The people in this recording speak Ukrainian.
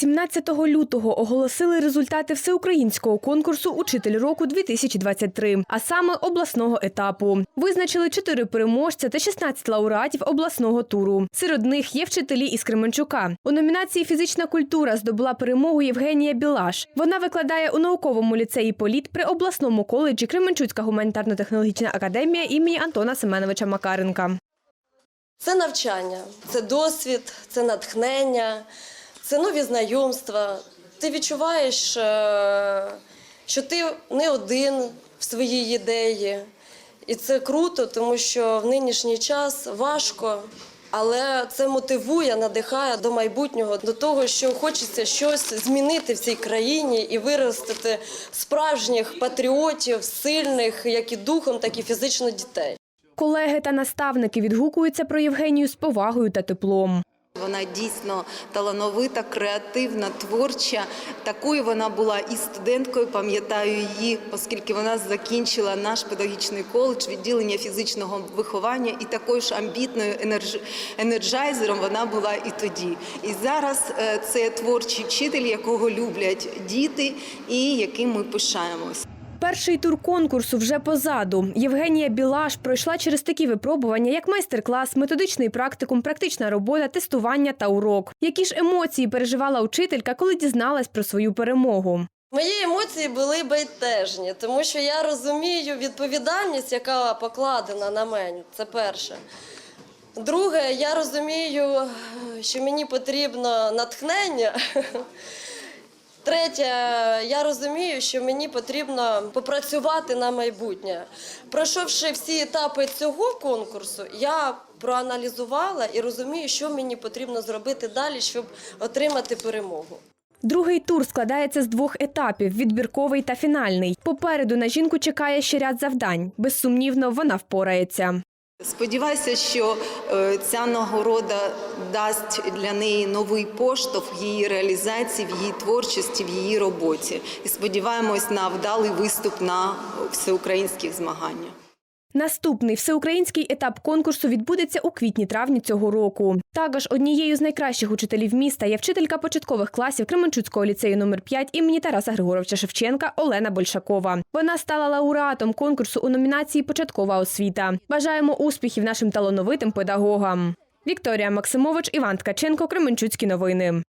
17 лютого оголосили результати всеукраїнського конкурсу Учитель року 2023, а саме обласного етапу. Визначили чотири переможця та 16 лауреатів обласного туру. Серед них є вчителі із Кременчука. У номінації Фізична культура здобула перемогу Євгенія Білаш. Вона викладає у науковому ліцеї Політ при обласному коледжі Кременчуцька гуманітарно-технологічна академія імені Антона Семеновича Макаренка. Це навчання, це досвід, це натхнення, це нові знайомства. Ти відчуваєш, е, що ти не один в своїй ідеї. І це круто, тому що в нинішній час важко, але це мотивує, надихає до майбутнього, до того, що хочеться щось змінити в цій країні і виростити справжніх патріотів, сильних як і духом, так і фізично дітей. Колеги та наставники відгукуються про Євгенію з повагою та теплом. Вона дійсно талановита, креативна, творча. Такою вона була і студенткою. Пам'ятаю її, оскільки вона закінчила наш педагогічний коледж відділення фізичного виховання, і такою ж амбітною енерджайзером вона була і тоді. І зараз е, це творчий вчитель, якого люблять діти, і яким ми пишаємось. Перший тур конкурсу вже позаду. Євгенія Білаш пройшла через такі випробування, як майстер-клас, методичний практикум, практична робота, тестування та урок. Які ж емоції переживала учителька, коли дізналась про свою перемогу? Мої емоції були бентежні, тому що я розумію відповідальність, яка покладена на мене. Це перше. Друге, я розумію, що мені потрібно натхнення. Третє, я розумію, що мені потрібно попрацювати на майбутнє. Пройшовши всі етапи цього конкурсу, я проаналізувала і розумію, що мені потрібно зробити далі, щоб отримати перемогу. Другий тур складається з двох етапів: відбірковий та фінальний. Попереду на жінку чекає ще ряд завдань. Безсумнівно, вона впорається. Сподіваюся, що е, ця нагорода дасть для неї новий поштовх в її реалізації, в її творчості, в її роботі. І сподіваємось на вдалий виступ на всеукраїнських змаганнях. Наступний всеукраїнський етап конкурсу відбудеться у квітні-травні цього року. Також однією з найкращих учителів міста є вчителька початкових класів Кременчуцького ліцею номер 5 імені Тараса Григоровича Шевченка Олена Большакова. Вона стала лауреатом конкурсу у номінації Початкова освіта. Бажаємо успіхів нашим талановитим педагогам. Вікторія Максимович, Іван Ткаченко, Кременчуцькі новини.